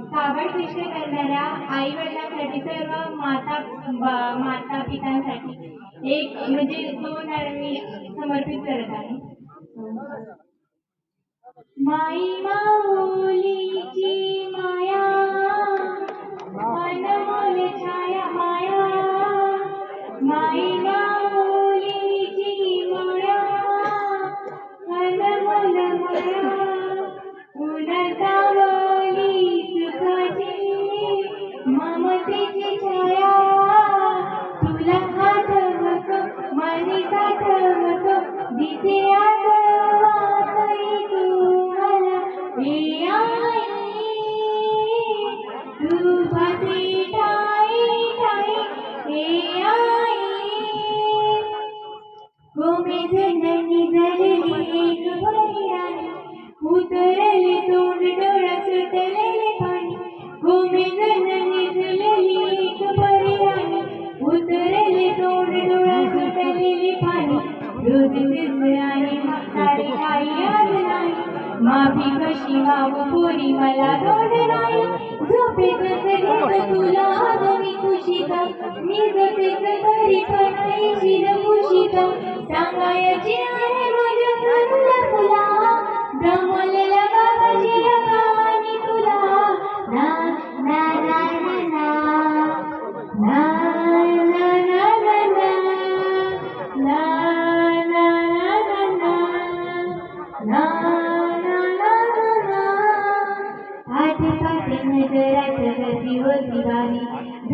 काबड विषय करणाऱ्या आई वडिलांसाठी सर्व माता माता पितांसाठी एक म्हणजे दोन मी समर्पित करत आहे. माई माऊलीची तो दिव्या जननि जननि उतरले तोड़ तोड़ सुतले रोज म्हातारी काही आज नाही माफी कशी मागू पोरी मला दोड नाही झोपेतच घेत तुला आज मी खुशीता मी जपेत तरी पण राती पाटे गर्दी होती वारी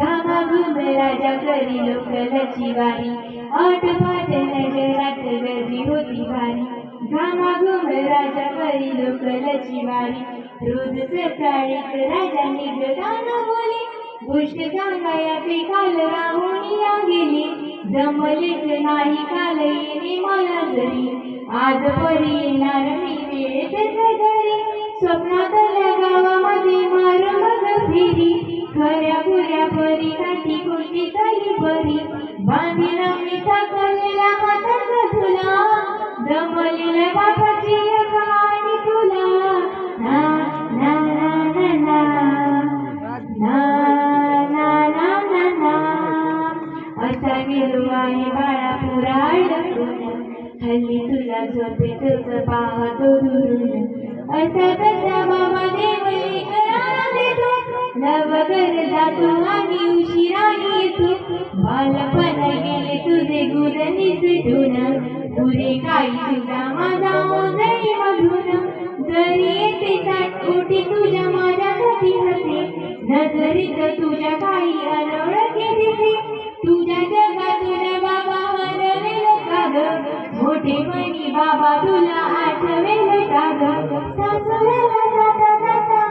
घामा घुम राजा करी लोकलची वारी आठ पाठ नजरात गर्दी होती वारी घामा घुम राजा करी लोकलची वारी रोज सकाळी राजा निगदान बोले गोष्ट सांगाया ते काल राहुनिया गेली. जमलेच नाही काल येणे मला घरी आज परी येणार मी वेळेतच घरी स्वप्नातल्या गावामध्ये मार मग फिरी खऱ्या खुऱ्या परी काठी कोणती काही परी बांधील मी टाकलेला हाताचा तुला जमलेल्या बापाची कहाणी तुला. ना ना ना ना ना. ना ना ना ना असा गेलो आहे बाळा पुरा अडकून हल्ली तुला झोपेतच पाहतो दुरून. असा तसा बाबा देवली करारा देतो नवगर जातो आणि उशिराने येतो बालपण गेले तुझे गुर निसटून पुरे काही तुझा माझा ओझरी मधून जरी येते साठ कोटी तुझ्या माझ्यासाठी हसे नजरीत तुझ्या काही अनोळखे मोठेपणी बाबा तुला आठवेल का ग सासऱ्याला जाता जाता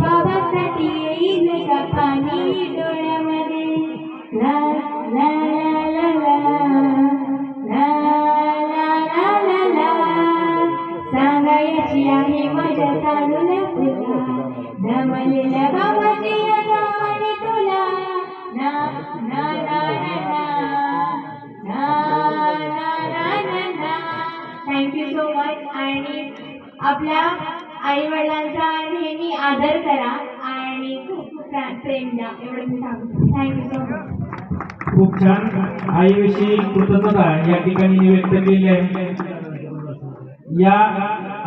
बाबासाठी येईल का पाणी डोळ्यामध्ये? ला ला ला ला ला ला ला ला ला. सांगायची आहे माझ्या चालूला तुला. जमलेल्या बाबाची तुला. ना ना ना ना. थँक्यू आणि आपल्या आई वडिलांचा नेहमी आदर करा आणि खूप प्रेम द्या. एवढं मी सांगतो थँक्यू सो मच खूप छान. आईविषयी कृतज्ञता या ठिकाणी व्यक्त केली आहे. या